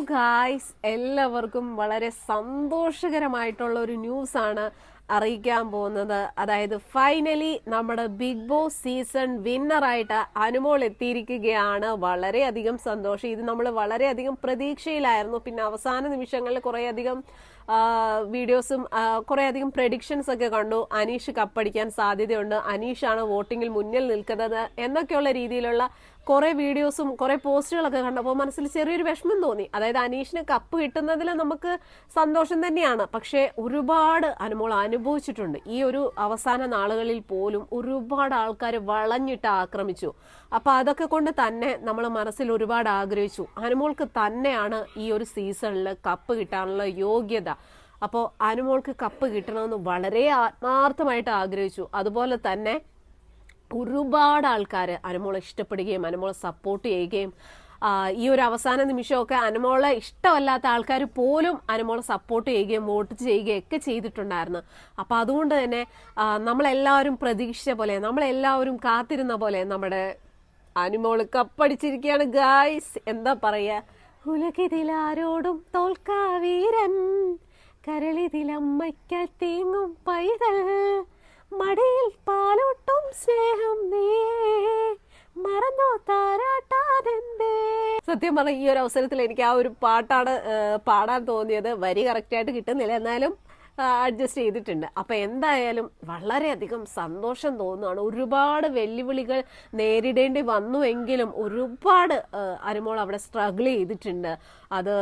Guys എല്ലാവർക്കും വളരെ സന്തോഷകരമായിട്ടുള്ള ഒരു ന്യൂസ് ആണ് അറിയിക്കാൻ പോകുന്നത്. അതായത് ഫൈനലി നമ്മുടെ ബിഗ് ബോസ് സീസൺ വിന്നറായിട്ട് അനുമോൾ എത്തിയിരിക്കുകയാണ്. വളരെയധികം സന്തോഷം. ഇത് നമ്മൾ വളരെയധികം പ്രതീക്ഷയിലായിരുന്നു. പിന്നെ അവസാന നിമിഷങ്ങളിൽ കുറേയധികം വീഡിയോസും കുറേ കുറേയധികം പ്രഡിക്ഷൻസ് ഒക്കെ കണ്ടു. അനീഷ് കപ്പടിക്കാൻ സാധ്യതയുണ്ട്. അനീഷാണ് വോട്ടിങ്ങിൽ മുന്നിൽ നിൽക്കുന്നത് എന്നൊക്കെയുള്ള രീതിയിലുള്ള കുറെ വീഡിയോസും കുറെ പോസ്റ്റുകളൊക്കെ കണ്ടപ്പോൾ മനസ്സിൽ ചെറിയൊരു വിഷമം തോന്നി. അതായത് അനീഷിന് കപ്പ് കിട്ടുന്നതിൽ നമുക്ക് സന്തോഷം തന്നെയാണ്. പക്ഷേ ഒരുപാട് അനുമോൾ അനുഭവിച്ചിട്ടുണ്ട്. ഈ ഒരു അവസാന നാളുകളിൽ പോലും ഒരുപാട് ആൾക്കാർ വളഞ്ഞിട്ട് ആക്രമിച്ചു. അപ്പൊ അതൊക്കെ കൊണ്ട് തന്നെ നമ്മൾ മനസ്സിൽ ഒരുപാട് ആഗ്രഹിച്ചു. അനുമോൾക്ക് തന്നെയാണ് ഈ ഒരു സീസണിൽ കപ്പ് കിട്ടാനുള്ള യോഗ്യത. അപ്പോൾ അനുമോൾക്ക് കപ്പ് കിട്ടണമെന്ന് വളരെ ആത്മാർത്ഥമായിട്ട് ആഗ്രഹിച്ചു. അതുപോലെ തന്നെ ഒരുപാട് ആൾക്കാർ അനുമോളെ ഇഷ്ടപ്പെടുകയും അനുമോളെ സപ്പോർട്ട് ചെയ്യുകയും ഈ ഒരു അവസാന നിമിഷമൊക്കെ അനുമോളെ ഇഷ്ടമല്ലാത്ത ആൾക്കാർ പോലും അനുമോളെ സപ്പോർട്ട് ചെയ്യുകയും വോട്ട് ചെയ്യുകയും ഒക്കെ ചെയ്തിട്ടുണ്ടായിരുന്നു. അപ്പോൾ അതുകൊണ്ട് തന്നെ നമ്മളെല്ലാവരും പ്രതീക്ഷിച്ച പോലെ നമ്മളെല്ലാവരും കാത്തിരുന്ന പോലെ നമ്മുടെ അനുമോൾ കപ്പടിച്ചിരിക്കുകയാണ്. ഗായ്സ് എന്താ പറയാ? ഉലകിതിലാരോടും തോൽക്കാവീരൻ കരളിതിലമ്മയ്ക്കാൽ തേങ്ങും പൈതൽ മടിയിൽ പാലോട്ടും സ്നേഹം നീ. മറന്നോ സത്യം പറഞ്ഞ ഈ ഒരു അവസരത്തിൽ എനിക്ക് ആ ഒരു പാട്ടാണ് പാടാൻ തോന്നിയത്. വരി കറക്റ്റായിട്ട് കിട്ടുന്നില്ല. എന്നാലും അഡ്ജസ്റ്റ് ചെയ്തിട്ടുണ്ട്. അപ്പൊ എന്തായാലും വളരെയധികം സന്തോഷം തോന്നുകയാണ് ഒരുപാട് വെല്ലുവിളികൾ നേരിടേണ്ടി വന്നുവെങ്കിലും ഒരുപാട് അരുമോൾ അവിടെ സ്ട്രഗിൾ ചെയ്തിട്ടുണ്ട്. അത്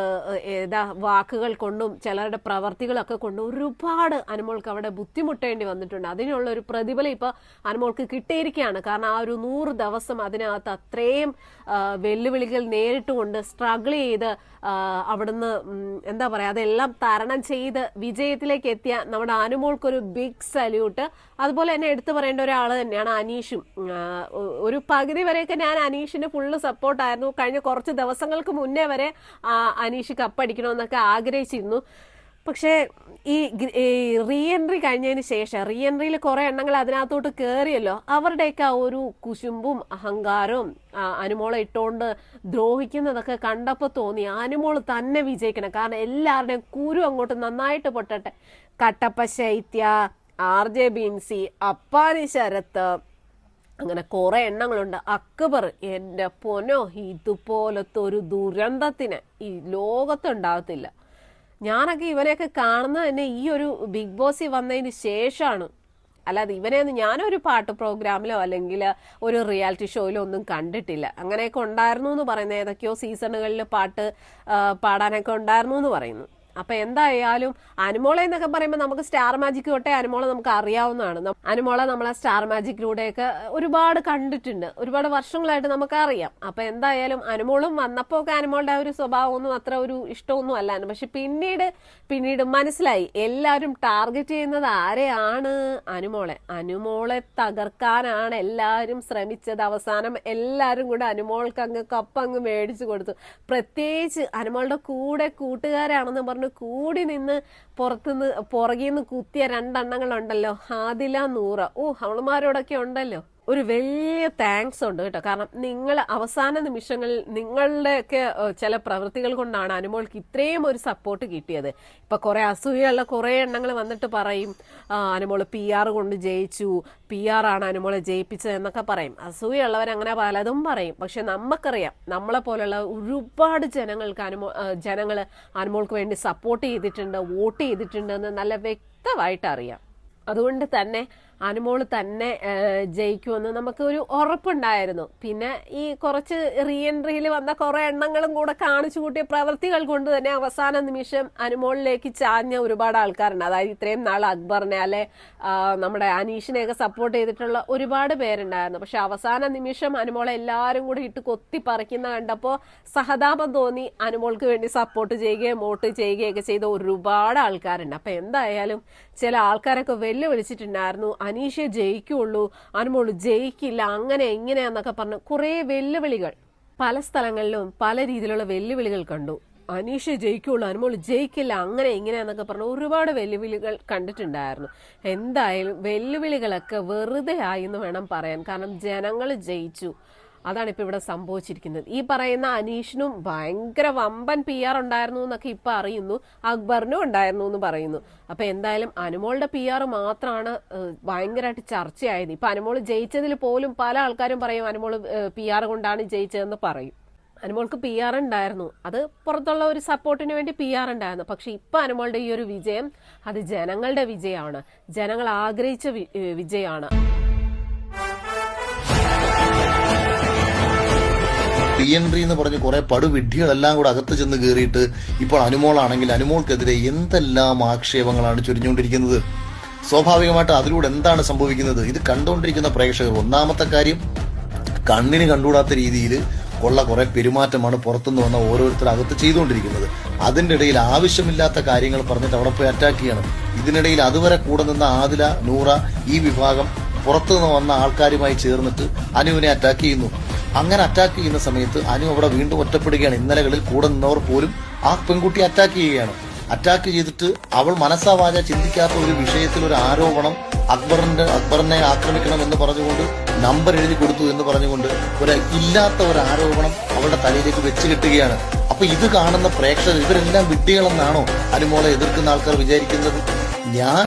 ഏതാ വാക്കുകൾ കൊണ്ടും ചിലരുടെ പ്രവർത്തികളൊക്കെ കൊണ്ടും ഒരുപാട് അനുമോൾക്ക് അവിടെ ബുദ്ധിമുട്ടേണ്ടി വന്നിട്ടുണ്ട്. അതിനുള്ള ഒരു പ്രതിഫലം ഇപ്പൊ അനുമോൾക്ക് കിട്ടിയിരിക്കുകയാണ്. കാരണം ആ ഒരു നൂറ് ദിവസം അതിനകത്ത് അത്രയും വെല്ലുവിളികൾ നേരിട്ടുകൊണ്ട് സ്ട്രഗിൾ ചെയ്ത് അവിടുന്ന് എന്താ പറയാ അതെല്ലാം തരണം ചെയ്ത് വിജയത്തിലേക്ക് എത്തിയ നമ്മുടെ അനുമോൾക്കൊരു ബിഗ് സല്യൂട്ട് അതുപോലെ തന്നെ എടുത്തു പറയേണ്ട ഒരാൾ തന്നെയാണ് അനീഷും. ഒരു പകുതി വരെയൊക്കെ ഞാൻ അനീഷിന് ഫുള്ള് സപ്പോർട്ടായിരുന്നു കഴിഞ്ഞ കുറച്ച് ദിവസങ്ങൾക്ക് മുന്നേ വരെ അനീഷ് കപ്പടിക്കണമെന്നൊക്കെ ആഗ്രഹിച്ചിരുന്നു. പക്ഷേ ഈ റീ എൻട്രി കഴിഞ്ഞതിന് ശേഷം റീ എൻട്രിയിൽ കുറെ എണ്ണങ്ങൾ അതിനകത്തോട്ട് കയറിയല്ലോ അവരുടെയൊക്കെ ആ ഒരു കുശുമ്പും അഹങ്കാരവും അനുമോളെ ഇട്ടുകൊണ്ട് ദ്രോഹിക്കുന്നതൊക്കെ കണ്ടപ്പോൾ തോന്നി അനുമോൾ തന്നെ വിജയിക്കണം. കാരണം എല്ലാവരുടെയും കുരു അങ്ങോട്ട് നന്നായിട്ട് പൊട്ടട്ടെ. കട്ടപ്പ ശൈത്യ ആർ ജെ ബിൻസി അപ്പാനി ശരത്ത് അങ്ങനെ കുറെ എണ്ണങ്ങളുണ്ട്. അക്ബർ എന്റെ പൊനോ ഇതുപോലത്തെ ഒരു ദുരന്തത്തിന് ഈ ലോകത്തുണ്ടാകത്തില്ല. ഞാനൊക്കെ ഇവനെയൊക്കെ കാണുന്നത് തന്നെ ഈ ഒരു ബിഗ് ബോസിൽ വന്നതിന് ശേഷമാണ് അല്ലാതെ ഇവനെ ഞാനൊരു പാട്ട് പ്രോഗ്രാമിലോ അല്ലെങ്കിൽ ഒരു റിയാലിറ്റി ഷോയിലോ ഒന്നും കണ്ടിട്ടില്ല. അങ്ങനെയൊക്കെ ഉണ്ടായിരുന്നു എന്ന് പറയുന്നത് ഏതൊക്കെയോ സീസണുകളിൽ പാട്ട് പാടാനൊക്കെ ഉണ്ടായിരുന്നു എന്ന് പറയുന്നു. അപ്പൊ എന്തായാലും അനുമോളെ എന്നൊക്കെ പറയുമ്പോൾ നമുക്ക് സ്റ്റാർ മാജിക് തൊട്ടേ അനുമോളെ നമുക്ക് അറിയാവുന്നതാണ്. അനുമോള നമ്മളെ സ്റ്റാർ മാജിക്കിലൂടെയൊക്കെ ഒരുപാട് കണ്ടിട്ടുണ്ട്. ഒരുപാട് വർഷങ്ങളായിട്ട് നമുക്ക് അറിയാം അപ്പൊ എന്തായാലും അനുമോളും വന്നപ്പോ ഒക്കെ അനുമോളുടെ ഒരു സ്വഭാവമൊന്നും അത്ര ഒരു ഇഷ്ടമൊന്നും അല്ലായിരുന്നു. പക്ഷെ പിന്നീട് പിന്നീട് മനസ്സിലായി എല്ലാവരും ടാർഗറ്റ് ചെയ്യുന്നത് ആരെയാണ് അനുമോളെ? അനുമോളെ തകർക്കാനാണ് എല്ലാവരും ശ്രമിച്ചത്. അവസാനം എല്ലാവരും കൂടെ അനുമോൾക്ക് അങ്ങ് കപ്പങ്ങ് മേടിച്ചു കൊടുത്തു. പ്രത്യേകിച്ച് അനുമോളുടെ കൂടെ കൂട്ടുകാരാണെന്ന് പറഞ്ഞ് കൂടി നിന്ന് പുറത്തുനിന്ന് പുറകിൽ നിന്ന് കുത്തിയ രണ്ടെണ്ണങ്ങളുണ്ടല്ലോ. ആദില നൂറ. ഓ അവളുമാരോടൊക്കെ ഉണ്ടല്ലോ. ഒരു വലിയ താങ്ക്സ് ഉണ്ട് കേട്ടോ. കാരണം നിങ്ങൾ അവസാന നിമിഷങ്ങളിൽ നിങ്ങളുടെയൊക്കെ ചില പ്രവൃത്തികൾ കൊണ്ടാണ് അനുമോൾക്ക് ഇത്രയും ഒരു സപ്പോർട്ട് കിട്ടിയത്. ഇപ്പൊ കുറെ അസൂയുള്ള കുറെ എണ്ണങ്ങൾ വന്നിട്ട് പറയും അനുമോൾ പി ആർ കൊണ്ട് ജയിച്ചു പി ആർ ആണ് അനുമോളെ ജയിപ്പിച്ചത് എന്നൊക്കെ പറയും. അസൂയുള്ളവർ അങ്ങനെ പലതും പറയും. പക്ഷെ നമുക്കറിയാം നമ്മളെ പോലുള്ള ഒരുപാട് ജനങ്ങൾക്ക് അനുമോ ജനങ്ങൾ അനുമോൾക്ക് വേണ്ടി സപ്പോർട്ട് ചെയ്തിട്ടുണ്ട് വോട്ട് ചെയ്തിട്ടുണ്ട് എന്ന് നല്ല വ്യക്തമായിട്ട് അറിയാം. അതുകൊണ്ട് തന്നെ അനുമോൾ തന്നെ ജയിക്കുമെന്ന് നമുക്ക് ഒരു ഉറപ്പുണ്ടായിരുന്നു. പിന്നെ ഈ കുറച്ച് റീ എൻട്രിയിൽ വന്ന കുറെ എണ്ണങ്ങളും കൂടെ കാണിച്ചു കൂട്ടിയ പ്രവൃത്തികൾ കൊണ്ട് തന്നെ അവസാന നിമിഷം അനുമോളിലേക്ക് ചാഞ്ഞ ഒരുപാട് ആൾക്കാരുണ്ട്. അതായത് ഇത്രയും നാൾ അക്ബറിനെ അല്ലെ നമ്മുടെ അനീഷിനെയൊക്കെ സപ്പോർട്ട് ചെയ്തിട്ടുള്ള ഒരുപാട് പേരുണ്ടായിരുന്നു. പക്ഷെ അവസാന നിമിഷം അനുമോളെ എല്ലാവരും കൂടി ഇട്ട് കൊത്തി പറിക്കുന്ന കണ്ടപ്പോൾ സഹതാപം തോന്നി. അനുമോൾക്ക് വേണ്ടി സപ്പോർട്ട് ചെയ്യുകയും വോട്ട് ചെയ്യുകയൊക്കെ ചെയ്ത ഒരുപാട് ആൾക്കാരുണ്ട്. അപ്പൊ എന്തായാലും ചില ആൾക്കാരൊക്കെ വെല്ലുവിളിച്ചിട്ടുണ്ടായിരുന്നു. അനീഷെ ജയിക്കുള്ളൂ അനുമോൾ ജയിക്കില്ല അങ്ങനെ എങ്ങനെയാന്നൊക്കെ പറഞ്ഞ് കുറേ വെല്ലുവിളികൾ പല സ്ഥലങ്ങളിലും പല രീതിയിലുള്ള വെല്ലുവിളികൾ കണ്ടു. അനീഷ ജയിക്കുള്ളൂ അനുമോൾ ജയിക്കില്ല അങ്ങനെ എങ്ങനെയാന്നൊക്കെ പറഞ്ഞ് ഒരുപാട് വെല്ലുവിളികൾ കണ്ടിട്ടുണ്ടായിരുന്നു. എന്തായാലും വെല്ലുവിളികളൊക്കെ വെറുതെ ആയി എന്ന് വേണം പറയാൻ. കാരണം ജനങ്ങൾ ജയിച്ചു. അതാണ് ഇപ്പൊ ഇവിടെ സംഭവിച്ചിരിക്കുന്നത്. ഈ പറയുന്ന അനീഷിനും ഭയങ്കര വമ്പൻ പി ആർ ഉണ്ടായിരുന്നു എന്നൊക്കെ ഇപ്പൊ അറിയുന്നു. അക്ബറിനും ഉണ്ടായിരുന്നു എന്ന് പറയുന്നു. അപ്പൊ എന്തായാലും അനുമോളുടെ പി ആർ മാത്രമാണ് ഭയങ്കരമായിട്ട് ചർച്ചയായത്. ഇപ്പൊ അനുമോൾ ജയിച്ചതിൽ പോലും പല ആൾക്കാരും പറയും അനുമോൾ പി ആർ കൊണ്ടാണ് ജയിച്ചതെന്ന് പറയും. അനുമോൾക്ക് പി ആർ ഉണ്ടായിരുന്നു. അത് പുറത്തുള്ള ഒരു സപ്പോർട്ടിന് വേണ്ടി പി ആർ ഉണ്ടായിരുന്നു. പക്ഷെ ഇപ്പൊ അനുമോളുടെ ഈ ഒരു വിജയം അത് ജനങ്ങളുടെ വിജയമാണ്. ജനങ്ങൾ ആഗ്രഹിച്ച വിജയമാണ്. പി എൻട്രി എന്ന് പറഞ്ഞ് കുറെ പടുവിഡ്ഢികളെല്ലാം കൂടെ അകത്ത് ചെന്ന് കയറിയിട്ട് ഇപ്പോൾ അനുമോളാണെങ്കിൽ അനുമോൾക്കെതിരെ എന്തെല്ലാം ആക്ഷേപങ്ങളാണ് ചൊരിഞ്ഞുകൊണ്ടിരിക്കുന്നത്? സ്വാഭാവികമായിട്ട് അതിലൂടെ എന്താണ് സംഭവിക്കുന്നത്? ഇത് കണ്ടുകൊണ്ടിരിക്കുന്ന പ്രേക്ഷകർ ഒന്നാമത്തെ കാര്യം കണ്ണിന് കണ്ടുകൂടാത്ത രീതിയിൽ ഉള്ള കുറെ പെരുമാറ്റമാണ് പുറത്തുനിന്ന് വന്ന ഓരോരുത്തർ അകത്ത് ചെയ്തുകൊണ്ടിരിക്കുന്നത്. അതിന്റെ ഇടയിൽ ആവശ്യമില്ലാത്ത കാര്യങ്ങൾ പറഞ്ഞിട്ട് അവിടെ പോയി അറ്റാക്ക് ചെയ്യണം. ഇതിനിടയിൽ അതുവരെ കൂടെ നിന്ന ആദില നൂറ ഈ വിഭാഗം പുറത്തുനിന്ന് വന്ന ആൾക്കാരുമായി ചേർന്നിട്ട് അനുവിനെ അറ്റാക്ക് ചെയ്യുന്നു. അങ്ങനെ അറ്റാക്ക് ചെയ്യുന്ന സമയത്ത് അനു അവിടെ വീണ്ടും ഒറ്റപ്പെടുകയാണ്. ഇന്നലകളിൽ കൂടെ നിന്നവർ പോലും ആ പെൺകുട്ടി അറ്റാക്ക് ചെയ്യുകയാണ്. അറ്റാക്ക് ചെയ്തിട്ട് അവൾ മനസ്സാവാച ചിന്തിക്കാത്ത ഒരു വിഷയത്തിൽ ഒരു ആരോപണം അക്ബറിന്റെ അക്ബറിനെ ആക്രമിക്കണം എന്ന് പറഞ്ഞുകൊണ്ട് നമ്പർ എഴുതി കൊടുത്തു എന്ന് പറഞ്ഞുകൊണ്ട് ഒരു ഇല്ലാത്ത ഒരു ആരോപണം അവളുടെ തലയിലേക്ക് വെച്ച് കിട്ടുകയാണ്. അപ്പൊ ഇത് കാണുന്ന പ്രേക്ഷകർ ഇവരെല്ലാം വിഡ്ഢികളെന്നാണോ അനുമോളെ എതിർക്കുന്ന ആൾക്കാർ വിചാരിക്കുന്നത്? ഞാൻ